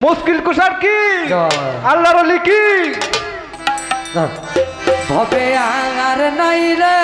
মুশকিল কুষার কি। আল্লাহর লিখি কি? হবে আর নাই রে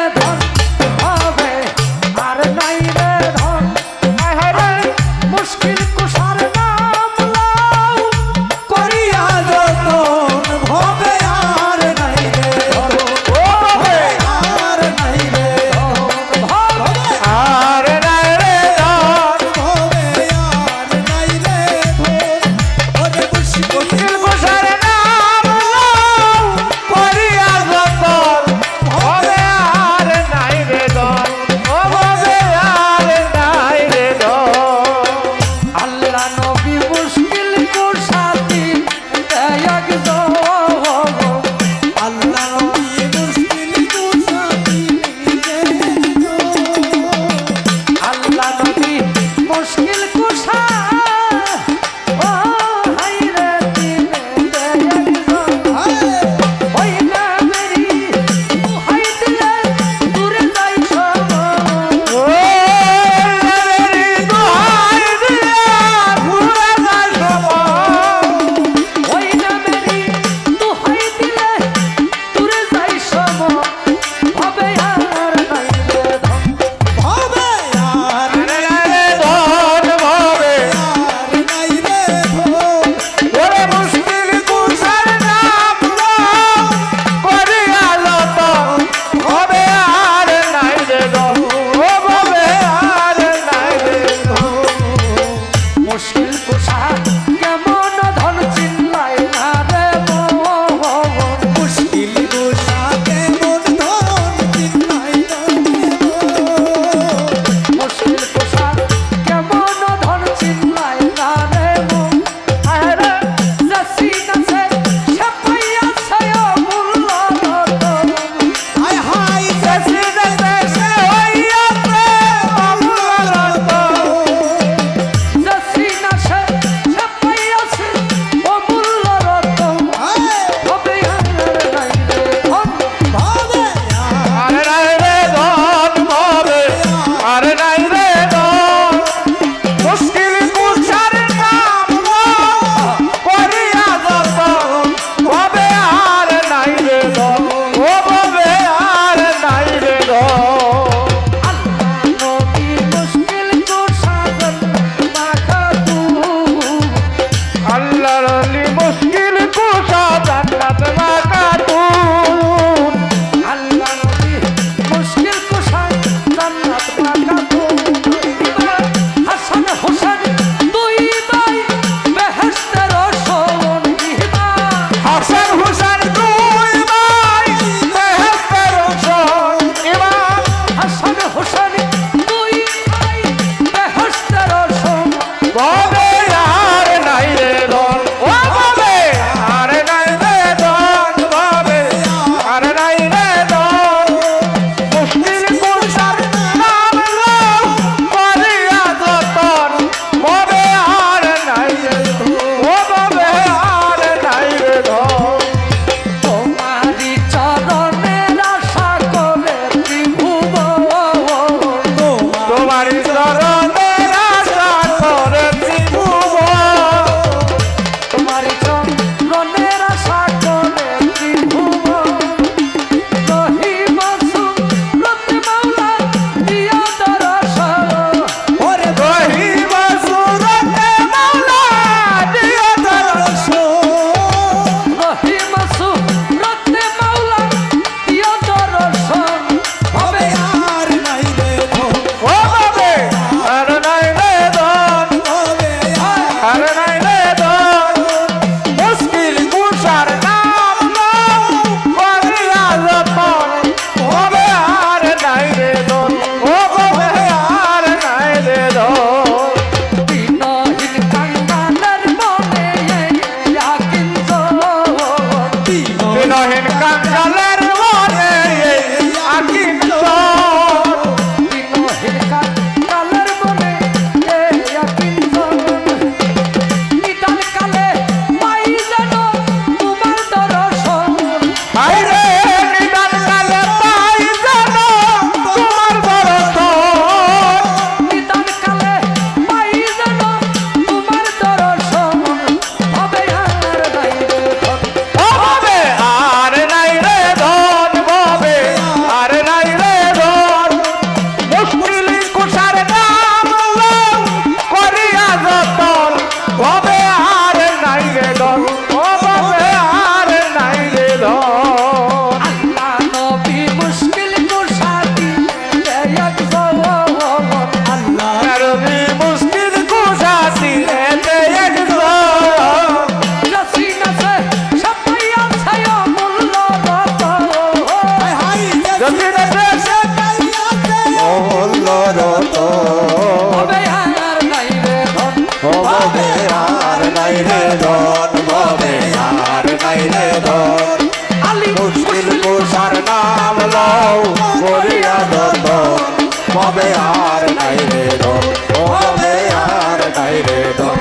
আর নাই রে দম ও আর নাই রে দম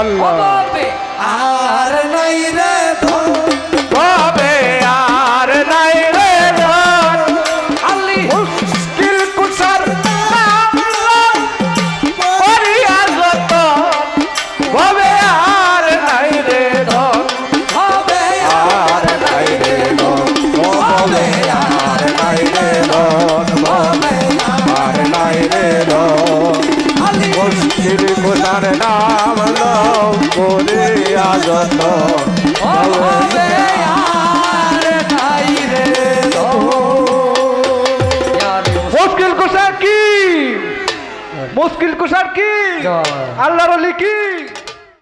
আল্লাহ। যত হবে আর নাই রে মুশকিল কুষার কি? মুশকিল কুষার কি? আল্লাহর কি?